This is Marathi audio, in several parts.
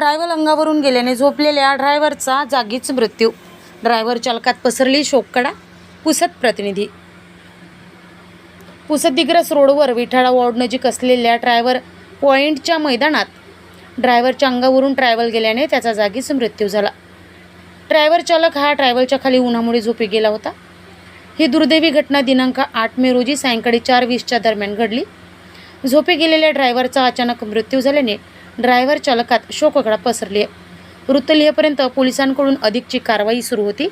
ड्रायव्हर अंगावरून गेल्याने झोपलेल्या ड्रायव्हरचा जागीच मृत्यू. ड्रायव्हर चालकात पसरली शोककडा पुसत प्रतिनिधी. पुसत दिग्रस रोडवर विठाळा वॉर्ड नजीक असलेल्या ड्रायव्हर पॉईंटच्या मैदानात ड्रायव्हरच्या अंगावरून ट्रॅव्हल गेल्याने त्याचा जागीच मृत्यू झाला. ड्रायव्हर चालक हा ट्रॅव्हलच्या खाली उन्हामुळे झोपी गेला होता. ही दुर्दैवी घटना दिनांक आठ मे रोजी सायंकाळी चार वीसच्या दरम्यान घडली. झोपी गेलेल्या ड्रायव्हरचा अचानक मृत्यू झाल्याने ड्रायव्हर चालकात शोककडा पसरली. आहे वृत्तलेहेपर्यंत पोलिसांकडून अधिकची कारवाई सुरू होती.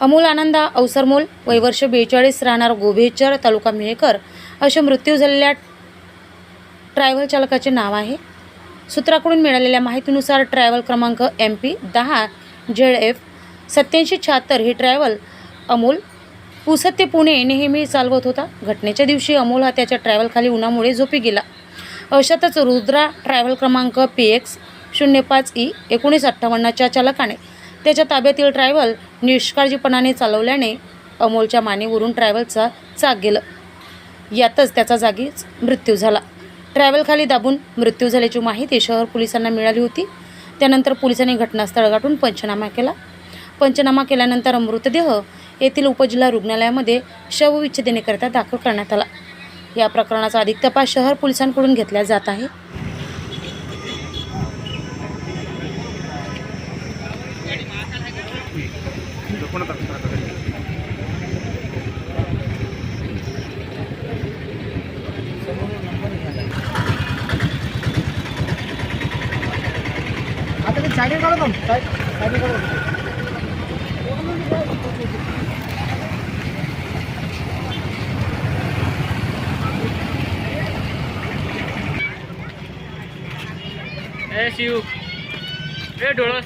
अमोल आनंदा अवसरमोल वयवर्ष बेचाळीस राहणार गोभेचर तालुका मेहकर असे मृत्यू झालेल्या ट्रॅव्हल चालकाचे नाव आहे. सूत्राकडून मिळालेल्या माहितीनुसार ट्रॅव्हल क्रमांक एम पी दहा झेड एफ सत्याऐंशी शहात्तर हे ट्रॅव्हल अमोल पुसत ते पुणे नेहमी चालवत होता. घटनेच्या दिवशी अमोल हा त्याच्या ट्रॅव्हलखाली उन्हामुळे झोपी गेला. अशातच रुद्रा ट्रॅव्हल क्रमांक पी एक्स शून्य पाच ई एकोणीस अठ्ठावन्नच्या चालकाने त्याच्या ताब्यातील ट्रॅव्हल निष्काळजीपणाने चालवल्याने अमोलच्या मानेवरून ट्रॅव्हलचा चाक गेलं. यातच त्याचा जागीच मृत्यू झाला. ट्रॅव्हलखाली दाबून मृत्यू झाल्याची माहिती शहर पोलिसांना मिळाली होती. त्यानंतर पोलिसांनी घटनास्थळ गाठून पंचनामा केला. पंचनामा केल्यानंतर मृतदेह येथील उपजिल्हा रुग्णालयामध्ये शवविच्छेदनेकरिता दाखल करण्यात आला. या प्रकरणाचा अधिक तपास शहर पोलिसांकडून घेतला जात आहे. आता ते सायडे काढतो सायडे काढतो એ શિવ. એ ઢોળસ